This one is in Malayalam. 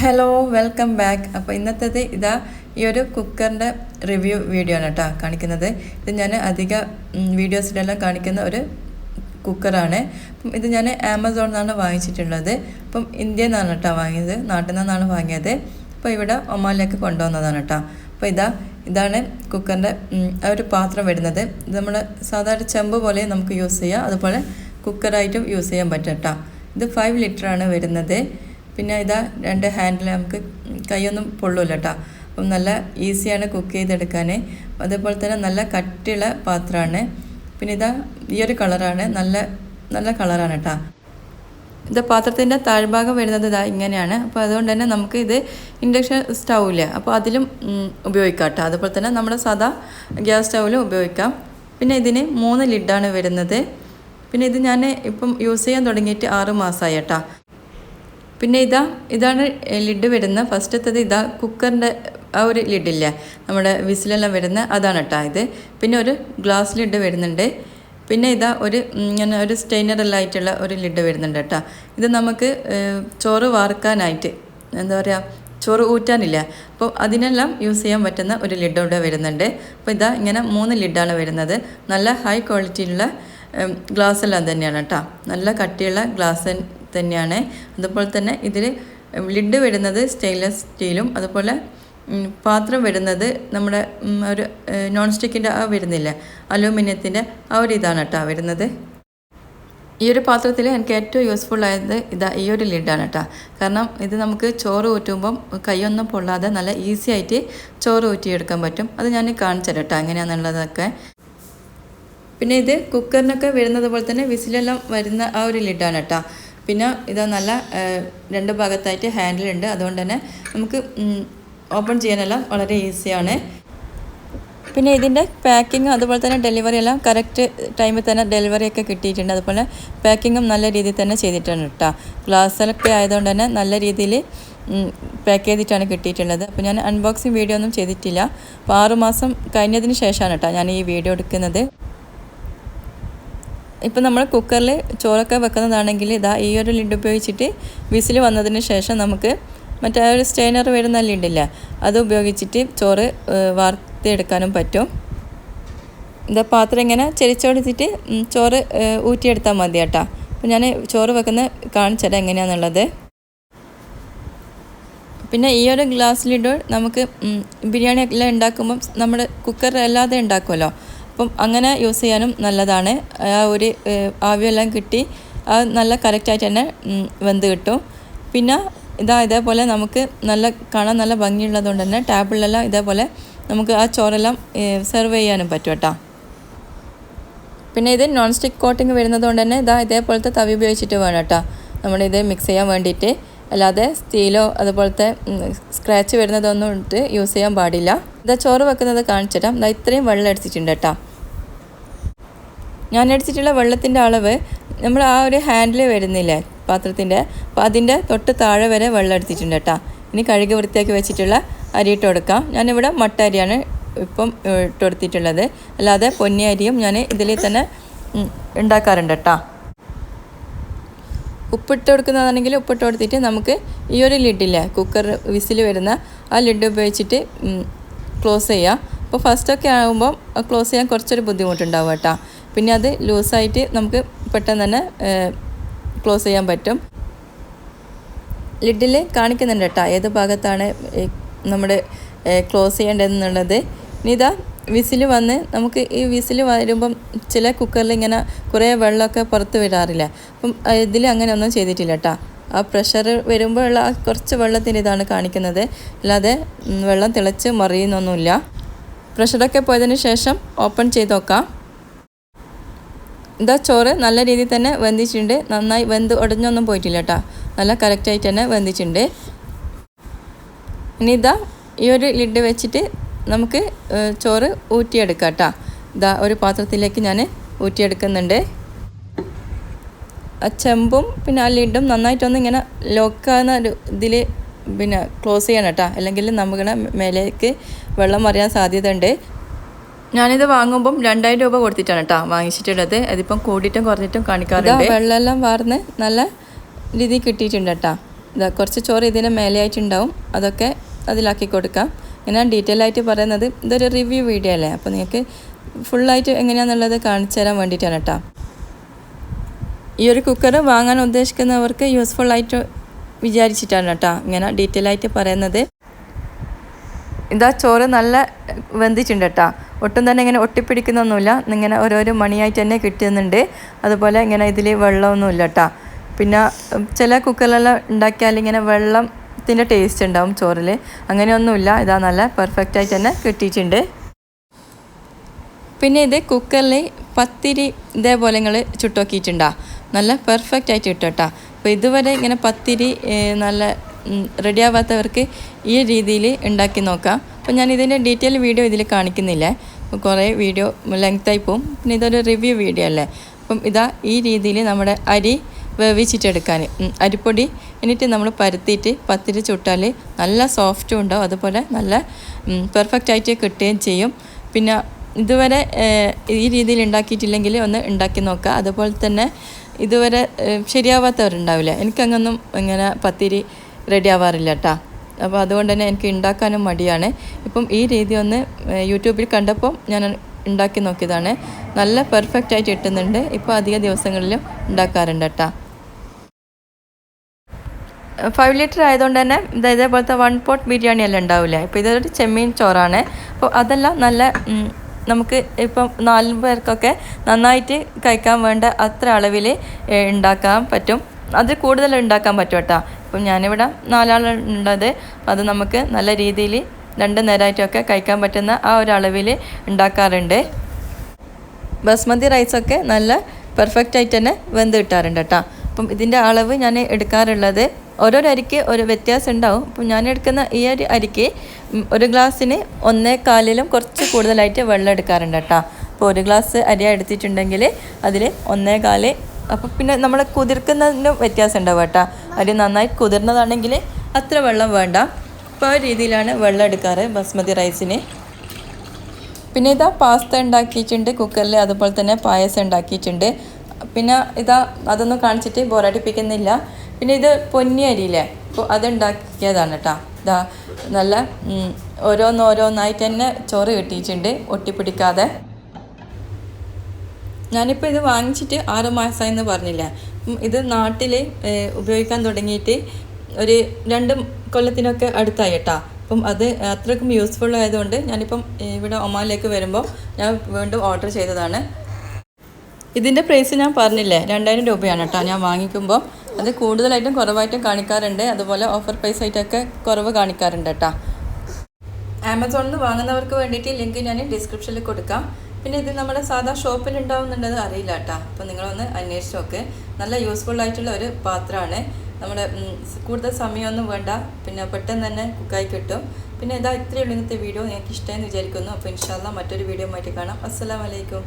ഹലോ വെൽക്കം ബാക്ക് അപ്പോൾ ഇന്നത്തേത് ഇതാ ഈ ഒരു കുക്കറിന്റെ റിവ്യൂ വീഡിയോ ആണ് കേട്ടോ കാണിക്കുന്നത്. ഇത് ഞാൻ അധിക വീഡിയോസിലെല്ലാം കാണിക്കുന്ന ഒരു കുക്കറാണ്. അപ്പം ഇത് ഞാൻ ആമസോണിൽ നിന്നാണ് വാങ്ങിച്ചിട്ടുള്ളത്. അപ്പം ഇന്ത്യയിൽ നിന്നാണ് കേട്ടോ വാങ്ങിയത്. നാട്ടിൽ നിന്നാണ് വാങ്ങിയത്. അപ്പോൾ ഇവിടെ ഒമാനിലേക്ക് കൊണ്ടുവന്നതാണ് കേട്ടോ. അപ്പോൾ ഇതാ ഇതാണ് കുക്കറിന്റെ ആ ഒരു പാത്രം വരുന്നത്. ഇത് നമ്മൾ സാധാരണ ചെമ്പ് പോലെ നമുക്ക് യൂസ് ചെയ്യാം. അതുപോലെ കുക്കറായിട്ടും യൂസ് ചെയ്യാൻ പറ്റും കേട്ടോ. ഇത് ഫൈവ് ലിറ്ററാണ് വരുന്നത്. പിന്നെ ഇതാ രണ്ട് ഹാൻഡിൽ നമുക്ക് കൈയൊന്നും പൊള്ളൂല കേട്ടോ അപ്പം നല്ല ഈസിയാണ് കുക്ക് ചെയ്തെടുക്കാൻ അതേപോലെ തന്നെ നല്ല കട്ടിയുള്ള പാത്രമാണ്. പിന്നെ ഇതാ ഈ ഒരു കളറാണ്. നല്ല നല്ല കളറാണ് കേട്ടോ ഇത് പാത്രത്തിന്റെ താഴ്ഭാഗം വരുന്നത് ഇതാ ഇങ്ങനെയാണ്. അപ്പോൾ അതുകൊണ്ട് തന്നെ നമുക്ക് ഇത് ഇൻഡക്ഷൻ സ്റ്റൗവില്ല അപ്പോൾ അതിലും ഉപയോഗിക്കാം കേട്ടോ അതുപോലെ തന്നെ നമ്മുടെ സാധാ ഗ്യാസ് സ്റ്റൗവിലും ഉപയോഗിക്കാം. പിന്നെ ഇതിന് മൂന്ന് ലിഡാണ് വരുന്നത്. പിന്നെ ഇത് ഞാൻ ഇപ്പം യൂസ് ചെയ്യാൻ തുടങ്ങിയിട്ട് ആറ് മാസമായി കേട്ടോ പിന്നെ ഇതാ ഇതാണ് ലിഡ് വരുന്ന ഫസ്റ്റത്തത് ഇതാ കുക്കറിന്റെ ആ ഒരു ലിഡില്ലേ നമ്മുടെ വിസിലെല്ലാം വരുന്ന അതാണ് കേട്ടോ ഇത്. പിന്നെ ഒരു ഗ്ലാസ് ലിഡ് വരുന്നുണ്ട്. പിന്നെ ഇതാ ഒരു ഇങ്ങനെ ഒരു സ്റ്റെയിനറെല്ലാം ആയിട്ടുള്ള ഒരു ലിഡ് വരുന്നുണ്ട് കേട്ടോ ഇത് നമുക്ക് ചോറ് വാർക്കാനായിട്ട് എന്താ പറയുക ചോറ് ഊറ്റാനില്ല? അപ്പോൾ അതിനെല്ലാം യൂസ് ചെയ്യാൻ പറ്റുന്ന ഒരു ലിഡ് ഇവിടെ വരുന്നുണ്ട്. അപ്പോൾ ഇതാ ഇങ്ങനെ മൂന്ന് ലിഡാണ് വരുന്നത്. നല്ല ഹൈ ക്വാളിറ്റിയിലുള്ള ഗ്ലാസ് എല്ലാം തന്നെയാണ് കേട്ടോ നല്ല കട്ടിയുള്ള ഗ്ലാസ് തന്നെയാണ്. അതുപോലെ തന്നെ ഇതിൽ ലിഡ് വരുന്നത് സ്റ്റെയിൻലെസ് സ്റ്റീലും അതുപോലെ പാത്രം വരുന്നത് നമ്മുടെ ഒരു നോൺ സ്റ്റിക്കിന്റെ ആ വരുന്നില്ല. അലൂമിനിയത്തിന്റെ ആ ഒരു ഇതാണ് കേട്ടോ വരുന്നത്. ഈ ഒരു പാത്രത്തിൽ എനിക്ക് ഏറ്റവും യൂസ്ഫുൾ ആയത് ഇതാ ഈ ഒരു ലിഡാണ് കേട്ടോ. കാരണം ഇത് നമുക്ക് ചോറ് ഊറ്റുമ്പം കൈയൊന്നും പൊള്ളാതെ നല്ല ഈസി ആയിട്ട് ചോറ് ഊറ്റിയെടുക്കാൻ പറ്റും. അത് ഞാൻ കാണിച്ചു കേട്ടോ എങ്ങനെയാണെന്നുള്ളതൊക്കെ. പിന്നെ ഇത് കുക്കറിനൊക്കെ വരുന്നത് പോലെ തന്നെ വിസിലെല്ലാം വരുന്ന ആ ഒരു ലിഡാണ് കേട്ടോ. പിന്നെ ഇത് നല്ല രണ്ട് ഭാഗത്തായിട്ട് ഹാൻഡിൽ ഉണ്ട്. അതുകൊണ്ട് തന്നെ നമുക്ക് ഓപ്പൺ ചെയ്യാനെല്ലാം വളരെ ഈസിയാണ് പിന്നെ ഇതിന്റെ പാക്കിങ് അതുപോലെ തന്നെ ഡെലിവറി എല്ലാം കറക്റ്റ് ടൈമിൽ തന്നെ ഡെലിവറി ഒക്കെ കിട്ടിയിട്ടുണ്ട്. അതുപോലെ പാക്കിങ്ങും നല്ല രീതിയിൽ തന്നെ ചെയ്തിട്ടുണ്ട് കേട്ടോ. ഗ്ലാസ്സിലൊക്കെ ആയതുകൊണ്ട് തന്നെ നല്ല രീതിയിൽ പാക്ക് ചെയ്തിട്ടാണ് കിട്ടിയിട്ടുള്ളത്. അപ്പോൾ ഞാൻ അൺബോക്സിങ് വീഡിയോ ഒന്നും ചെയ്തിട്ടില്ല. അപ്പോൾ ആറുമാസം കഴിഞ്ഞതിന് ശേഷമാണ് കേട്ടോ ഞാൻ ഈ വീഡിയോ എടുക്കുന്നത്. ഇപ്പം നമ്മൾ കുക്കറിൽ ചോറൊക്കെ വെക്കുന്നതാണെങ്കിൽ ഇതാ ഈ ഒരു ലിഡ് ഉപയോഗിച്ചിട്ട് വിസിൽ വന്നതിന് ശേഷം നമുക്ക് മറ്റേ ഒരു സ്റ്റെയിനർ വരുന്ന ലിഡില്ല അത് ഉപയോഗിച്ചിട്ട് ചോറ് വാർത്തെടുക്കാനും പറ്റും. ഇതാ പാത്രം ഇങ്ങനെ ചെരിച്ചോടിച്ചിട്ട് ചോറ് ഊറ്റിയെടുത്താൽ മതി കേട്ടോ. അപ്പം ഞാൻ ചോറ് വെക്കുന്ന കാണിച്ചുതരാം എങ്ങനെയാണെന്നുള്ളത് പിന്നെ ഈ ഒരു ഗ്ലാസ് ലിഡ് നമുക്ക് ബിരിയാണി എല്ലാം ഉണ്ടാക്കുമ്പം നമ്മുടെ കുക്കർ അല്ലാതെ ഉണ്ടാക്കുമല്ലോ. അപ്പം അങ്ങനെ യൂസ് ചെയ്യാനും നല്ലതാണ്. ആ ഒരു ആവിയെല്ലാം കിട്ടി. അത് നല്ല കറക്റ്റായിട്ട് തന്നെ വെന്ത് കിട്ടും. പിന്നെ ഇതാ ഇതേപോലെ നമുക്ക് നല്ല കാണാൻ നല്ല ഭംഗിയുള്ളതുകൊണ്ട് തന്നെ ടേബിളിലെല്ലാം ഇതേപോലെ നമുക്ക് ആ ചോറെല്ലാം സെർവ് ചെയ്യാനും പറ്റും കേട്ടോ. പിന്നെ ഇത് നോൺ സ്റ്റിക്ക് കോട്ടിങ് വരുന്നതുകൊണ്ട് തന്നെ ഇതാ ഇതേപോലത്തെ തവി ഉപയോഗിച്ചിട്ട് വേണം കേട്ടോ. നമ്മളിത് മിക്സ് ചെയ്യാൻ വേണ്ടിയിട്ട്. അല്ലാതെ സ്റ്റീലോ അതുപോലത്തെ സ്ക്രാച്ച് വരുന്നതൊന്നും ഇട്ട് യൂസ് ചെയ്യാൻ പാടില്ല. ഇതാ ചോറ് വെക്കുന്നത് കാണിച്ചിട്ടാം ഇതാ ഇത്രയും വെള്ളം എടുത്തിട്ടുണ്ട് കേട്ടോ. ഞാൻ അടിച്ചിട്ടുള്ള വെള്ളത്തിന്റെ അളവ് നമ്മൾ ആ ഒരു ഹാൻഡിൽ വരുന്നില്ലേ പാത്രത്തിന്റെ അപ്പോൾ അതിന്റെ തൊട്ട് താഴെ വരെ വെള്ളം എടുത്തിട്ടുണ്ട് കേട്ടോ. ഇനി കഴുകി വൃത്തിയാക്കി വെച്ചിട്ടുള്ള അരി ഇട്ട് കൊടുക്കാം. ഞാനിവിടെ മട്ട അരിയാണ് ഇപ്പം ഇട്ട് കൊടുത്തിട്ടുള്ളത്. അല്ലാതെ പൊന്നി അരിയും ഞാൻ ഇതിൽ തന്നെ ഉണ്ടാക്കാറുണ്ട് കേട്ടോ. ഉപ്പിട്ട് കൊടുക്കുന്നതാണെങ്കിൽ ഉപ്പിട്ട് കൊടുത്തിട്ട് നമുക്ക് ഈ ഒരു ലിഡില്ലേ കുക്കർ വിസിൽ വരുന്ന ആ ലിഡ് ഉപയോഗിച്ചിട്ട് ക്ലോസ് ചെയ്യാം. അപ്പോൾ ഫസ്റ്റൊക്കെ ആകുമ്പോൾ ക്ലോസ് ചെയ്യാൻ കുറച്ചൊരു ബുദ്ധിമുട്ടുണ്ടാവും കേട്ടോ. പിന്നെ അത് ലൂസായിട്ട് നമുക്ക് പെട്ടെന്ന് തന്നെ ക്ലോസ് ചെയ്യാൻ പറ്റും. ലിഡിൽ കാണിക്കുന്നുണ്ട് കേട്ടോ ഏത് ഭാഗത്താണ് നമ്മുടെ ക്ലോസ് ചെയ്യേണ്ടതെന്നുള്ളത്. ഇനി ഇതാ വിസിൽ വന്ന് നമുക്ക് ഈ വിസിൽ വരുമ്പം ചില കുക്കറിൽ ഇങ്ങനെ കുറേ വെള്ളമൊക്കെ പുറത്ത് വിടാറില്ല. അപ്പം ഇതിൽ അങ്ങനെ ഒന്നും ചെയ്തിട്ടില്ല കേട്ടോ ആ പ്രഷർ വരുമ്പോഴുള്ള ആ കുറച്ച് വെള്ളത്തിന്റെ ഇതാണ് കാണിക്കുന്നത്. അല്ലാതെ വെള്ളം തിളച്ച് മറിയുന്നൊന്നുമില്ല. പ്രഷറൊക്കെ പോയതിന് ശേഷം ഓപ്പൺ ചെയ്ത് നോക്കാം. ഇതാ ചോറ് നല്ല രീതിയിൽ തന്നെ വെന്തിച്ചിട്ടുണ്ട് നന്നായി വെന്ത് ഉടഞ്ഞൊന്നും പോയിട്ടില്ല കേട്ടോ നല്ല കറക്റ്റായിട്ട് തന്നെ വെന്തിച്ചിട്ടുണ്ട് ഇനി ഇതാ ഈ ഒരു ലിഡ് വെച്ചിട്ട് നമുക്ക് ചോറ് ഊറ്റിയെടുക്കാം കേട്ടോ. ഇതാ ഒരു പാത്രത്തിലേക്ക് ഞാൻ ഊറ്റിയെടുക്കുന്നുണ്ട്. ആ ചെമ്പും പിന്നെ ആ ലിഡും നന്നായിട്ടൊന്ന് ഇങ്ങനെ ലോക്കാകുന്ന ഒരു ഇതിൽ പിന്നെ ക്ലോസ് ചെയ്യണം കേട്ടോ. അല്ലെങ്കിൽ നമ്മുടെ മേലേക്ക് വെള്ളം മറിയാൻ സാധ്യതയുണ്ട്. ഞാനിത് വാങ്ങുമ്പം രണ്ടായിരം രൂപ കൊടുത്തിട്ടാണ് കേട്ടോ വാങ്ങിച്ചിട്ടുള്ളത്. അതിപ്പം കൂടിയിട്ടും കുറഞ്ഞിട്ടും കാണിക്കാറുണ്ട്. വെള്ളമെല്ലാം വാർന്ന് നല്ല രീതിയിൽ കിട്ടിയിട്ടുണ്ട് കേട്ടോ. ഇതാ കുറച്ച് ചോറ് ഇതിന് മേലെയായിട്ടുണ്ടാവും. അതൊക്കെ അതിലാക്കി കൊടുക്കാം. ഇങ്ങനെ ഡീറ്റെയിൽ ആയിട്ട് പറയുന്നത്. ഇതൊരു റിവ്യൂ വീഡിയോ അല്ലേ? അപ്പോൾ നിങ്ങൾക്ക് ഫുള്ളായിട്ട് എങ്ങനെയാണെന്നുള്ളത് കാണിച്ചു തരാൻ വേണ്ടിയിട്ടാണ് കേട്ടോ. ഈ ഒരു കുക്കർ വാങ്ങാൻ ഉദ്ദേശിക്കുന്നവർക്ക് യൂസ്ഫുൾ ആയിട്ട് വിചാരിച്ചിട്ടാണ് കേട്ടോ ഇങ്ങനെ ഡീറ്റെയിൽ ആയിട്ട് പറയുന്നത്. ഇതാ ചോറ് നല്ല വെന്തിട്ടുണ്ട് കേട്ടോ. ഒട്ടും തന്നെ ഇങ്ങനെ ഒട്ടിപ്പിടിക്കുന്നൊന്നുമില്ല. ഇങ്ങനെ ഓരോരോ മണിയായിട്ട് തന്നെ കിട്ടുന്നുണ്ട്. അതുപോലെ ഇങ്ങനെ ഇതിൽ വെള്ളമൊന്നുമില്ല കേട്ടോ. പിന്നെ ചില കുക്കറിലെല്ലാം ഉണ്ടാക്കിയാൽ ഇങ്ങനെ വെള്ളത്തിന്റെ ടേസ്റ്റ് ഉണ്ടാവും ചോറിൽ അങ്ങനെയൊന്നുമില്ല. ഇതാ നല്ല പെർഫെക്റ്റ് ആയിട്ട് തന്നെ കിട്ടിയിട്ടുണ്ട്. പിന്നെ ഇത് കുക്കറിൽ പത്തിരി ഇതേപോലെ നിങ്ങൾ ചുട്ടോക്കിയിട്ടുണ്ടാ? നല്ല പെർഫെക്റ്റ് ആയിട്ട് കേട്ടോ അപ്പോൾ ഇതുവരെ ഇങ്ങനെ പത്തിരി നല്ല റെഡിയാവാത്തവർക്ക് ഈ രീതിയിൽ ഉണ്ടാക്കി നോക്കാം. അപ്പോൾ ഞാൻ ഇതിന്റെ ഡീറ്റെയിൽ വീഡിയോ ഇതിൽ കാണിക്കുന്നില്ല. അപ്പോൾ കുറേ വീഡിയോ ലെങ്ത്തായി പോവും. പിന്നെ ഇതൊരു റിവ്യൂ വീഡിയോ അല്ലേ? അപ്പം ഇതാ ഈ രീതിയിൽ നമ്മുടെ അരി വേവിച്ചിട്ടെടുക്കാൻ. അരിപ്പൊടി എന്നിട്ട് നമ്മൾ പരത്തിയിട്ട് പത്തിരി ചുട്ടാൽ നല്ല സോഫ്റ്റും ഉണ്ടാവും. അതുപോലെ നല്ല പെർഫെക്റ്റ് ആയിട്ട് കിട്ടുകയും ചെയ്യും. പിന്നെ ഇതുവരെ ഈ രീതിയിൽ ഉണ്ടാക്കിയിട്ടില്ലെങ്കിൽ ഒന്ന് ഉണ്ടാക്കി നോക്കുക. അതുപോലെ തന്നെ ഇതുവരെ ശരിയാവാത്തവരുണ്ടാവില്ല? എനിക്കങ്ങൊന്നും ഇങ്ങനെ പത്തിരി റെഡി ആവാറില്ല കേട്ടോ അപ്പോൾ അതുകൊണ്ട് തന്നെ എനിക്ക് ഉണ്ടാക്കാനും മടിയാണ്. ഇപ്പം ഈ രീതി ഒന്ന് യൂട്യൂബിൽ കണ്ടപ്പോൾ ഞാൻ ഉണ്ടാക്കി നോക്കിയതാണ്. നല്ല പെർഫെക്റ്റ് ആയിട്ട് കിട്ടുന്നുണ്ട്. ഇപ്പോൾ അധിക ദിവസങ്ങളിലും ഉണ്ടാക്കാറുണ്ട് കേട്ടോ ഫൈവ് ലിറ്റർ ആയതുകൊണ്ട് തന്നെ ഇത് ഇതേപോലത്തെ വൺ പോട്ട് ബിരിയാണി എല്ലാം ഉണ്ടാവില്ല ഇപ്പോൾ ഇതൊരു ചെമ്മീൻ ചോറാണ്. അപ്പോൾ അതെല്ലാം നല്ല നമുക്ക് ഇപ്പം നാല് പേർക്കൊക്കെ നന്നായിട്ട് കഴിക്കാൻ വേണ്ട അത്ര അളവിൽ ഉണ്ടാക്കാൻ പറ്റും. അത് കൂടുതൽ ഉണ്ടാക്കാൻ പറ്റും കേട്ടോ. ഇപ്പം ഞാനിവിടെ അപ്പോൾ അത് നമുക്ക് നല്ല രീതിയിൽ രണ്ട് നേരമായിട്ടൊക്കെ കഴിക്കാൻ പറ്റുന്ന ആ ഒരു അളവിൽ ഉണ്ടാക്കാറുണ്ട്. ബസ്മതി റൈസൊക്കെ നല്ല പെർഫെക്റ്റ് ആയിട്ട് തന്നെ വെന്ത് കിട്ടാറുണ്ട് കേട്ടോ. അപ്പം ഇതിന്റെ അളവ് ഞാൻ എടുക്കാറുള്ളത് ഓരോരോ അരിക്ക് ഒരു വ്യത്യാസം ഉണ്ടാവും അപ്പം ഞാൻ എടുക്കുന്ന ഈ ഒരു അരിക്ക് ഒരു ഗ്ലാസ്സിന് ഒന്നേ കാലിലും കുറച്ച് കൂടുതലായിട്ട് വെള്ളം എടുക്കാറുണ്ട് കേട്ടോ. അപ്പോൾ ഒരു ഗ്ലാസ് അരി എടുത്തിട്ടുണ്ടെങ്കിൽ അതിൽ ഒന്നേ കാൽ അപ്പം പിന്നെ നമ്മൾ കുതിർക്കുന്നതിനും വ്യത്യാസം ഉണ്ടാവും കേട്ടോ. അരി നന്നായി കുതിർന്നതാണെങ്കിൽ അത്ര വെള്ളം വേണ്ട. അപ്പോൾ ആ രീതിയിലാണ് വെള്ളം എടുക്കാറ് ബസ്മതി റൈസിന്. പിന്നെ ഇതാ പാസ്ത ഉണ്ടാക്കിയിട്ടുണ്ട് കുക്കറിൽ അതുപോലെ തന്നെ പായസം ഉണ്ടാക്കിയിട്ടുണ്ട്. പിന്നെ ഇതാ അതൊന്നും കാണിച്ചിട്ട് ബോറടിപ്പിക്കുന്നില്ല. പിന്നെ ഇത് പൊന്നി അരിയില്ലേ? അപ്പോൾ അതുണ്ടാക്കിയതാണ് കേട്ടോ ഇതാ നല്ല ഓരോന്നോരോന്നായിട്ട് തന്നെ ചോറ് കിട്ടിയിട്ടുണ്ട്. ഒട്ടിപ്പിടിക്കാതെ. ഞാനിപ്പോൾ ഇത് വാങ്ങിച്ചിട്ട് ആറ് മാസമായെന്ന് പറഞ്ഞില്ല? ഇത് നാട്ടിൽ ഉപയോഗിക്കാൻ തുടങ്ങിയിട്ട് ഒരു രണ്ട് കൊല്ലത്തിനൊക്കെ അടുത്തായി കേട്ടോ അപ്പം അത് അത്രക്കും യൂസ്ഫുൾ ആയതുകൊണ്ട് ഞാനിപ്പം ഇവിടെ ഒമാനിലേക്ക് വരുമ്പോൾ ഞാൻ വീണ്ടും ഓർഡർ ചെയ്തതാണ്. ഇതിന്റെ പ്രൈസ് ഞാൻ പറഞ്ഞില്ലേ? രണ്ടായിരം രൂപയാണ് കേട്ടോ ഞാൻ വാങ്ങിക്കുമ്പോൾ അത് കൂടുതലായിട്ടും കുറവായിട്ടും കാണിക്കാറുണ്ട്. അതുപോലെ ഓഫർ പ്രൈസ് ആയിട്ടൊക്കെ കുറവ് കാണിക്കാറുണ്ട് കേട്ടോ. ആമസോണിൽ നിന്ന് വാങ്ങുന്നവർക്ക് വേണ്ടിയിട്ട് ലിങ്ക് ഞാൻ ഡിസ്ക്രിപ്ഷനിൽ കൊടുക്കാം. പിന്നെ ഇത് നമ്മുടെ സാധാ ഷോപ്പിൽ ഉണ്ടാവുന്നുണ്ടത് അറിയില്ല കേട്ടോ. അപ്പോൾ നിങ്ങളൊന്ന് അന്വേഷിച്ച് നോക്ക്. നല്ല യൂസ്ഫുൾ ആയിട്ടുള്ള ഒരു പാത്രമാണ്. നമ്മുടെ കൂടുതൽ സമയമൊന്നും വേണ്ട. പിന്നെ പെട്ടെന്ന് തന്നെ കുക്കായി കിട്ടും. പിന്നെ ഇതാ ഇത്രയുള്ള ഇന്നത്തെ വീഡിയോ നിങ്ങൾക്ക് ഇഷ്ടമെന്ന് വിചാരിക്കുന്നു. അപ്പോൾ ഇൻഷാല്ല മറ്റൊരു വീഡിയോ മാറ്റി കാണാം. അസ്സലാമലൈക്കും